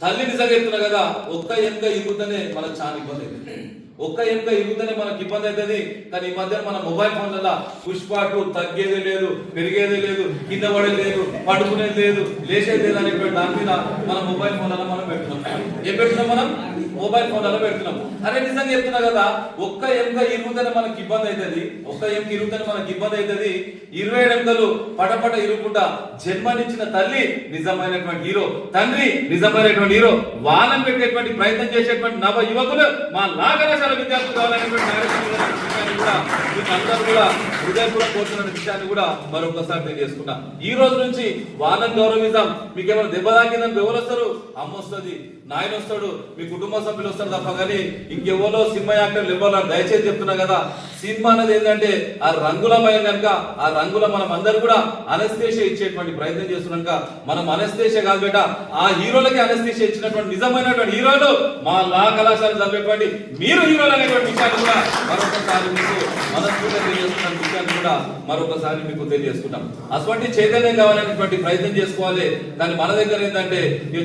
తల్లి నిజంగా చెప్తున్నా కదా ఒక్క ఎముక ఇరుగుతూనే మనకు చాలా ఇబ్బంది ఒక్క ఎముక ఇరుగుతూనే మనకి ఇబ్బంది అవుతుంది. కానీ ఈ మధ్య మన మొబైల్ ఫోన్లలో పుష్పాటు తగ్గేది లేదు పెరిగేది లేదు కింద పడేది లేదు పడుకునేది లేదు లేచేది లేదు అనేటువంటి దాని మీద మన మొబైల్ ఫోన్లలో మనం పెడుతున్నాం. ఏం పెడుతున్నాం మనం? మొబైల్ ఫోన్లలో పెడుతున్నాం. అరే నిజంగా చెప్తున్నా కదా ఒక్క ఎముక ఇరుగుతూనే మనకి ఇబ్బంది అవుతుంది. ఒక్క ఎముక ఇరుగుతూనే మనకి ఇబ్బంది అవుతుంది. ఇరవై ఏడు ఎముకలు పటపట ఇరుగుకుంటా జన్మనిచ్చిన తల్లి నిజమైనటువంటి హీరో తండ్రి నిజమైనటువంటి హీరో వాళ్ళని పెట్టేటువంటి ప్రయత్నం చేసేటువంటి నవ యువకులు మా లాగరశాల విద్యార్థులు కావాలనేటువంటి విషయాన్ని కూడా మీకు అందరూ కూడా హృదయపూర్వక కోరుతున్న విషయాన్ని కూడా మరొకసారి తెలియజేసుకున్నా ఈ రోజు నుంచి వాళ్ళని గౌరవిద్దాం. మీకు ఏమైనా దెబ్బ తాకిందని ఎవరు వస్తారు అమ్మ వస్తుంది నాయన వస్తాడు మీ కుటుంబ సభ్యులు వస్తారు తప్ప కానీ ఇంకెవరో సినిమా యాక్టర్లు ఎవరో దయచేసి చెప్తున్నా కదా సినిమా అనేది ఏంటంటే ఆ రంగులమైన కనుక ఆ రంగుల మనం అందరు కూడా అనస్తేష ఇచ్చేటువంటి ప్రయత్నం చేస్తున్నాక మనం అనస్తేష కాదు బేట ఆ హీరోలకి అనస్తేష ఇచ్చినటువంటి నిజమైనటువంటి హీరోలు మా లా కళాశాల చదివేటువంటి మీరు హీరోలు అనేటువంటి విషయాన్ని కూడా మరొకసారి మీకు మనస్ఫూర్తిగా తెలియజేస్తున్న విషయాన్ని కూడా మరొకసారి మీకు తెలియజేసుకుంటాం. అటువంటి చైతన్యం కావాలనేటువంటి ప్రయత్నం చేసుకోవాలి. దాని మన దగ్గర ఏంటంటే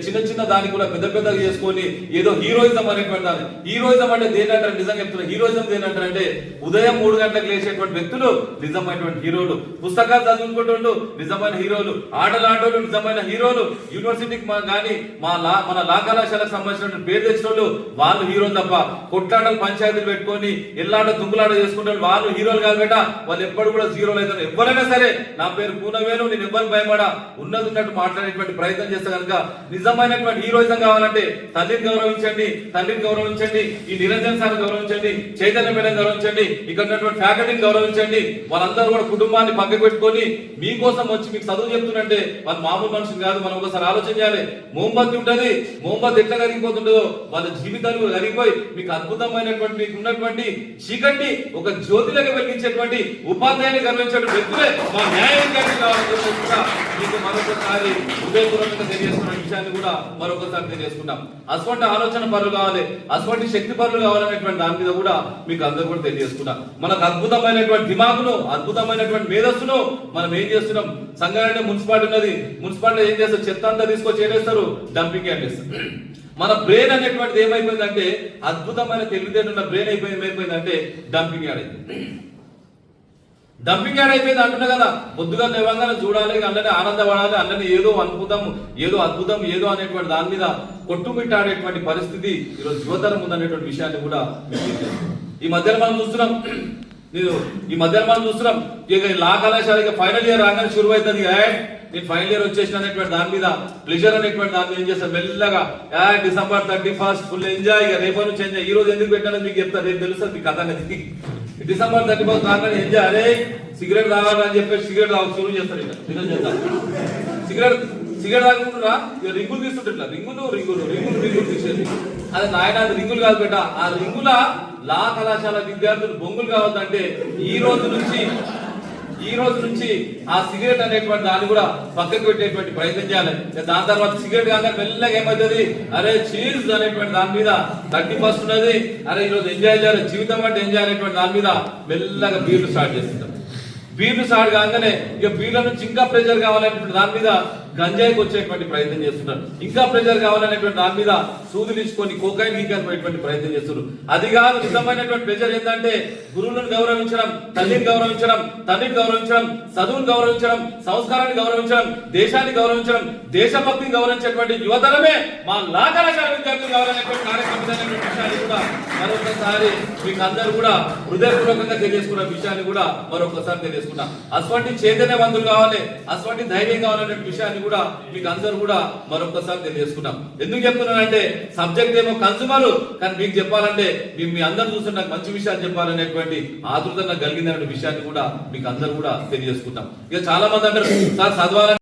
చిన్న చిన్న దాన్ని కూడా పెద్ద పెద్దగా చేసుకొని ఏదో హీరోయిజం అనేటువంటి దాన్ని. హీరోయిజం అంటే దేనంటారు నిజంగా చెప్తున్నా. హీరోయిజం దేనంటారంటే ఉదయం మూడు గంటలకు లేచేటువంటి వ్యక్తులు నిజమైనటువంటి హీరోలు. పుస్తకాలు చదువుకుంటుండు నిజమైన హీరోలు. ఆటలు ఆటోలు నిజమైన హీరోలు. యూనివర్సిటీకి కానీ మా లా మన లా కళాశాలకు సంబంధించిన పేరు తెచ్చిన వాళ్ళు వాళ్ళు హీరోలు తప్ప కొట్లాటలు పంచాయతీలు పెట్టుకొని ఎల్లాట దుంకులాట చేసుకుంటారు వాళ్ళు హీరోలు కాదు బేట. వాళ్ళు ఎప్పుడు కూడా జీరోలు అవుతారు. ఎవరైనా సరే నా పేరు పూనవేను నేను ఎవరు భయపడా. ఉన్నది ఉన్నట్టు మాట్లాడేటువంటి ప్రయత్నం చేస్తే కనుక నిజమైనటువంటి హీరోయిజం కావాలంటే తల్లిని గౌరవించండి తండ్రిని గౌరవించండి ఈ నిరంజన్ సార్ గౌరవించండి చైతన్య మేడం గౌరవించండి ఇక్కడ ఉన్నటువంటి ఫ్యాకల్టీని గౌరవించండి. వాళ్ళందరూ కూడా కుటుంబాన్ని పక్కకు పెట్టుకొని మీకోసం వచ్చి మీకు చదువు చెప్తున్నంటే వాళ్ళు మామూలు మనుషులు కాదు. మనం ఒకసారి ఆలోచన చేయాలి. మోంబత్తి ఉంటది. మోంబత్తి ఎట్లా కరిగిపోతుంటుందో వాళ్ళ జీవితాలు కరిగిపోయి మీకు అద్భుతమైనటువంటి మీకు ఉన్నటువంటి చీకటి ఒక జ్యోతి జ్యోతిలాగా వెలిగించేటువంటి ఉపాధ్యాయుని గర్వించేటువంటి వ్యక్తులే మా న్యాయాధికారి కావాలని కూడా మీకు మరొకసారి హృదయపూర్వకంగా తెలియజేస్తున్న విషయాన్ని కూడా మరొకసారి తెలియజేసుకుంటాం. అటువంటి ఆలోచన పనులు కావాలి. అటువంటి శక్తి పనులు కావాలనేటువంటి దాని మీద కూడా మీకు అందరూ కూడా తెలియజేసుకుంటాం. మనకు అద్భుతమైనటువంటి దిమాగును అద్భుతమైనటువంటి మేధస్సును మనం ఏం చేస్తున్నాం? సంగారెడ్డి మున్సిపాలిటీ ఉన్నది. మున్సిపాలిటీ ఏం చేస్తారు? చెత్త అంతా తీసుకొచ్చి ఏడేస్తారు డంపింగ్ యార్డ్ చేస్తారు. మన బ్రెయిన్ అనేటువంటిది ఏమైపోయిందంటే అద్భుతమైన తెలివితేటలు ఉన్న బ్రెయిన్ అయిపోయింది ఏమైపోయిందంటే డంపింగ్ యాడ్ అయింది డంపింగ్ యాడ్ అయిపోయింది అంటున్నా కదా. పొద్దుగా లేవంగానే చూడాలి అందరినీ ఆనందపడాలి అందరినీ ఏదో అద్భుతం ఏదో అద్భుతం ఏదో అనేటువంటి దాని మీద కొట్టుమిట్టాడేటువంటి పరిస్థితి ఈరోజు యువతరం ఉందనేటువంటి విషయాన్ని కూడా ఈ మధ్యలో మనం చూస్తున్నాం నేను ఈ మధ్యాహ్నం మనం చూస్తున్నాం. ఇక లా కళాశాల ఇక ఫైనల్ ఇయర్ రాగానే షురు అవుతుంది నేను ఫైనల్ ఇయర్ వచ్చేసిన అనేటువంటి దాని మీద ప్లెజర్ అనేటువంటి దాని మీద ఏం చేస్తాను మెల్లగా ఏ, December thirty first full enjoy ఇక రేపు నుంచి ఎంజాయ్ ఈ రోజు ఎందుకు పెట్టానో మీకు చెప్తాను రేపు తెలుస్తుంది మీకు కథ అనేది. డిసెంబర్ థర్టీ ఫస్ట్ రాగానే ఎంజాయ్ అరే సిగరెట్ తాగాలని చెప్పేసి సిగరెట్ తాగు షురు చేస్తారు ఇక. సిగరెట్ సిగరెట్ తాగుకుంటున్నా ఇక రింగులు తీస్తుంటే ఇట్లా. రింగులు రింగులు రింగులు రింగులు తీసేది. అది నాయన రింగులు కాదు బిడ్డ ఆ రింగుల లా కళాశాల విద్యార్థులు బొంగులు కావద్దంటే ఈ రోజు నుంచి ఈ రోజు నుంచి ఆ సిగరెట్ అనేటువంటి దాన్ని కూడా పక్కకు పెట్టేటువంటి ప్రయత్నం చేయాలి. దాని తర్వాత సిగరెట్ కాక మెల్లగా ఏమవుతుంది? అరే చీజ్ అనేటువంటి దాని మీద థర్టీ ఫస్ట్ ఉన్నది. అరే ఈ రోజు ఎంజాయ్ చేయాలి జీవితం అంటే ఎంజాయ్ అనేటువంటి దాని మీద మెల్లగా బీర్లు స్టార్ట్ చేస్తుంటాం. బీర్లు స్టార్ట్ కాగానే ఇక బీర్ల నుంచి ఇంకా ప్రెజర్ కావాలనేటువంటి దాని మీద గంజాయికి వచ్చేటువంటి ప్రయత్నం చేస్తున్నారు. ఇంకా ప్రెజర్ కావాలనేటువంటి దాని మీద సూదులు ఇచ్చుకొని కోకాయిన్ గీకాన్ని పోయేటువంటి ప్రయత్నం చేస్తున్నారు. అది కాదు నిజమైనటువంటి ప్రెషర్ ఏంటంటే గురువులను గౌరవించడం తల్లిని గౌరవించడం తండ్రిని గౌరవించడం చదువును గౌరవించడం సంస్కారాన్ని గౌరవించడం దేశాన్ని గౌరవించడం దేశభక్తిని గౌరవించేటువంటి యువతరమే మా లా కళాశాల విద్యార్థులు కావాలనేటువంటి కార్యక్రమం విషయాన్ని కూడా మరొకసారి మీకు అందరూ కూడా హృదయపూర్వకంగా తెలియజేసుకున్న విషయాన్ని కూడా మరొకసారి తెలియజేసుకున్నా అటువంటి చైతన్యవంతులు కావాలి అటువంటి ధైర్యం కావాలనే విషయాన్ని కూడా మీకు అందరూ కూడా మరొకసారి తెలియజేసుకున్నాం ఎందుకు చెప్తున్నానంటే సబ్జెక్ట్ ఏమో కన్సూమర్ కానీ మీకు చెప్పాలంటే మీ మీ అందరు చూస్తున్న నాకు మంచి విషయాలు చెప్పాలనేటువంటి ఆతృత కలిగిందనే విషయాన్ని కూడా మీకు అందరు కూడా తెలియజేసుకుంటాం. ఇక చాలా మంది అంటారు సార్ చదవాలని